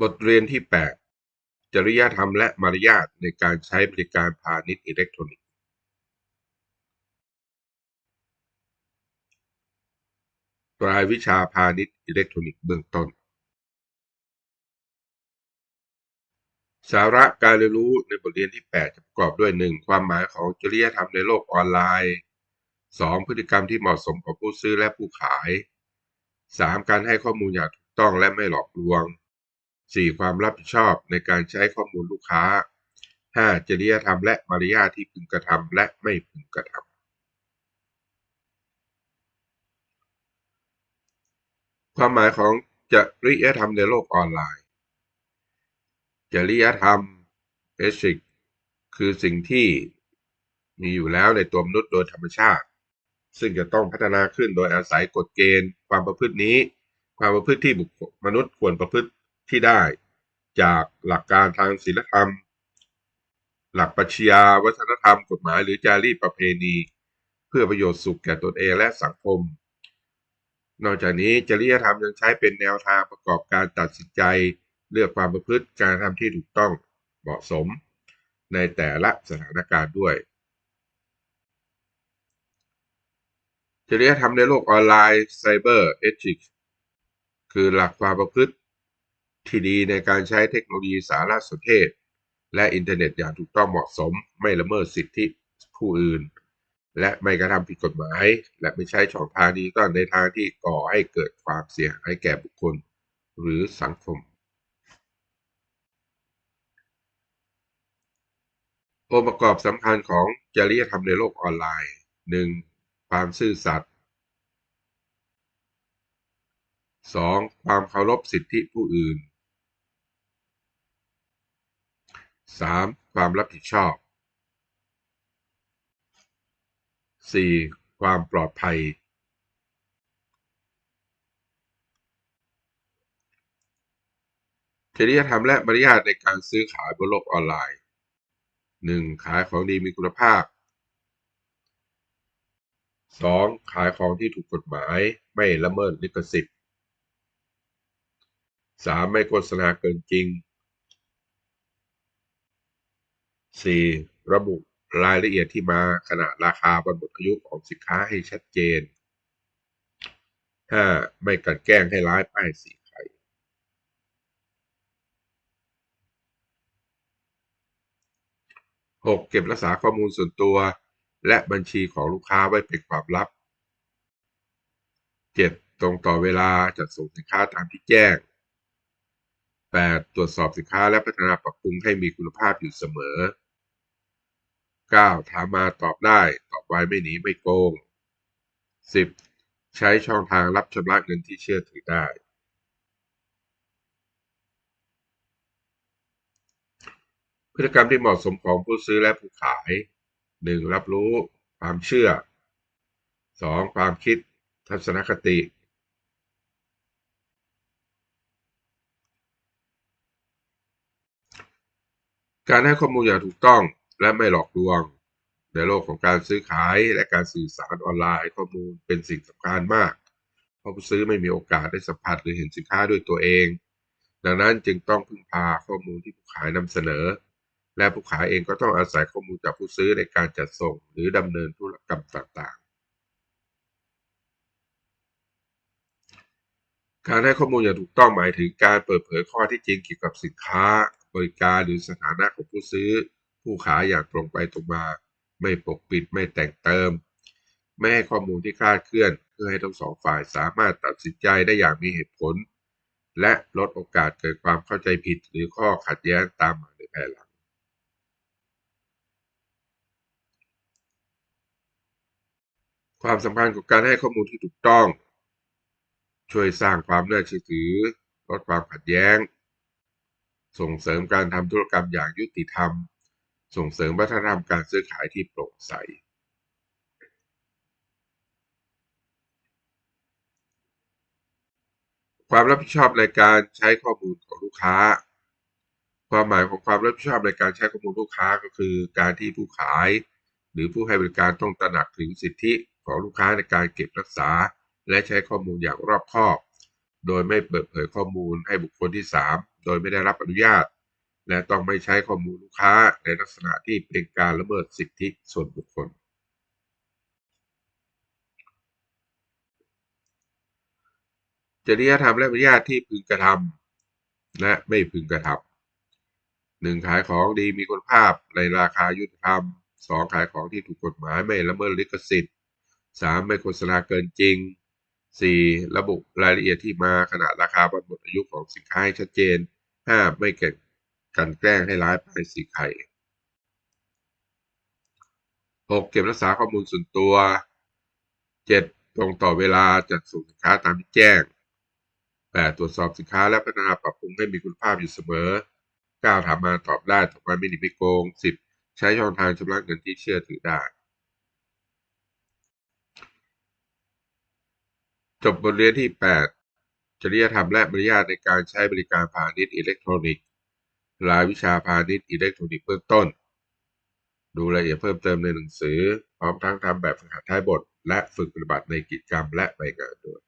บทเรียนที่ 8 จริยธรรมและมารยาทในการใช้บริการพาณิชย์อิเล็กทรอนิกส์ รายวิชาพาณิชย์อิเล็กทรอนิกส์เบื้องต้น สาระการเรียนรู้ในบทเรียนที่ 8 จะประกอบด้วย 1. ความหมายของจริยธรรมในโลกออนไลน์ 2. พฤติกรรมที่เหมาะสมของผู้ซื้อและผู้ขาย 3. การให้ข้อมูลอย่างถูกต้องและไม่หลอกลวง 4. ความรับผิดชอบในการใช้ข้อมูลลูกค้า 5. จริยธรรมและมารยาทที่พึงกระทำและไม่พึงกระทำความหมายของจริยธรรมในโลกออนไลน์ จริยธรรมเอชิกคือสิ่งที่มีอยู่แล้วในตัวมนุษย์โดยธรรมชาติ ซึ่งจะต้องพัฒนาขึ้นโดยอาศัยกฎเกณฑ์ ความประพฤตินี้ ความประพฤติที่บุคคลมนุษย์ควรประพฤติ ที่ได้จากหลักการทางศีลธรรม หลักปรัชญาวัฒนธรรม กฎหมายหรือจารีตประเพณี เพื่อประโยชน์สุขแก่ตนเองและสังคม นอกจากนี้จริยธรรมยังใช้เป็นแนวทางประกอบการตัดสินใจเลือกความประพฤติการทำที่ถูกต้องเหมาะสม ในแต่ละสถานการณ์ด้วย จริยธรรมในโลกออนไลน์ไซเบอร์เอทิกคือหลักความประพฤติ ที่ดีในการใช้เทคโนโลยีสารสนเทศ และอินเทอร์เน็ตอย่างถูกต้องเหมาะสม ไม่ละเมิดสิทธิผู้อื่น และไม่กระทำผิดกฎหมาย และไม่ใช้ช่องทางนี้ก็ในทางที่ก่อให้เกิดความเสียหายแก่บุคคล หรือสังคม องค์ประกอบสำคัญของจริยธรรมในโลกออนไลน์ 1. ความซื่อสัตย์ 2. ความเคารพสิทธิผู้อื่น 3. ความรับผิดชอบ 4. ความปลอดภัยจริยธรรมและมารยาทในการซื้อขายบนโลกออนไลน์ 1. ขายของดีมีคุณภาพ 2. ขายของที่ถูกกฎหมายไม่ละเมิดลิขสิทธิ์ 3. ไม่โฆษณาเกินจริง 4. ระบุรายละเอียดที่มาขนาดราคาวันหมดอายุของสินค้าให้ชัดเจน 5. ไม่กันแกล้งให้ร้ายป้ายสีใคร 6. เก็บรักษาข้อมูลส่วนตัว และบัญชีของลูกค้าไว้เป็นความลับ 7. ตรงต่อเวลาจัดส่งสินค้าตามที่แจ้ง 8. ตรวจสอบสินค้าและพัฒนาปรับปรุงให้มีคุณภาพอยู่เสมอ 9. ถามมาตอบได้ ตอบไวไม่หนีไม่โกง 10. ใช้ช่องทางรับชำระเงินที่เชื่อถือได้ พฤติกรรมที่เหมาะสมของผู้ซื้อและผู้ขาย 1. รับรู้ความเชื่อ 2. ความคิด ทัศนคติ การให้ข้อมูลอย่างถูกต้อง และไม่หลอกลวง ในโลกของการซื้อขายและการสื่อสารออนไลน์ข้อมูลเป็นสิ่งสำคัญมาก เพราะผู้ซื้อไม่มีโอกาสได้สัมผัสหรือเห็นสินค้าด้วยตัวเอง ดังนั้นจึงต้องพึ่งพาข้อมูลที่ผู้ขายนำเสนอ และผู้ขายเองก็ต้องอาศัยข้อมูลจากผู้ซื้อในการจัดส่ง หรือดำเนินธุรกรรมต่างๆการให้ข้อมูลอย่างถูกต้องหมายถึงการเปิดเผยข้อที่จริงเกี่ยวกับสินค้า บริการหรือสถานะของผู้ซื้อ ผู้ขายอย่างตรงไปตรงมา ไม่ปกปิดไม่แต่งเติม ไม่ให้ข้อมูลที่คลาดเคลื่อน เพื่อให้ทั้งสองฝ่ายสามารถตัดสินใจได้อย่างมีเหตุผล และลดโอกาสเกิดความเข้าใจผิดหรือข้อขัดแย้งตามมาในภายหลังความสำคัญของการให้ข้อมูลที่ถูกต้อง ช่วยสร้างความน่าเชื่อถือลดความขัดแย้ง ส่งเสริมการทำธุรกรรมอย่างยุติธรรม ส่งเสริมวัฒนธรรมการซื้อขายที่โปร่งใส ความรับผิดชอบในการใช้ข้อมูลของลูกค้า ความหมายของความรับผิดชอบในการใช้ข้อมูลลูกค้าก็คือ การที่ผู้ขาย หรือผู้ให้บริการต้องตระหนักถึงสิทธิของลูกค้าในการเก็บรักษา และใช้ข้อมูลอย่างรอบคอบ โดยไม่เปิดเผยข้อมูลให้บุคคลที่ 3 โดยไม่ได้รับอนุญาต และต้องไม่ใช้ข้อมูลลูกค้าในลักษณะที่เป็นการละเมิดสิทธิส่วนบุคคล จริยธรรมและมารยาทที่พึงกระทำและไม่พึงกระทำหนึ่งขายของดีมีคุณภาพในราคายุติธรรมสองขายของที่ถูกกฎหมายไม่ละเมิดลิขสิทธิ์สามไม่โฆษณาเกินจริงสี่ระบุรายละเอียดที่มาขนาดราคาวันหมดอายุของสินค้าให้ชัดเจนห้าไม่เก็บ กันแกล้งให้ร้ายไปสีไข่หกเก็บรักษาข้อมูลส่วนตัวเจ็ดตรงต่อเวลาจัดส่งสินค้าตามที่แจ้งแปดตรวจสอบสินค้าและพัฒนาปรับปรุงให้มีคุณภาพอยู่เสมอเก้าถามมาตอบได้ตอบมาไม่หนีไม่โกงสิบใช้ช่องทางชำระเงินที่เชื่อถือได้ จบบทเรียนที่ 8 จริยธรรมและมารยาทในการใช้บริการพาณิชย์อิเล็กทรอนิกส์ รายวิชาพาณิชย์อิเล็กทรอนิกส์เบื้องต้น ดูรายละเอียดเพิ่มเติมในหนังสือ พร้อมทั้งทำแบบฝึกหัดท้ายบท และฝึกปฏิบัติในกิจกรรมและใบงานด้วย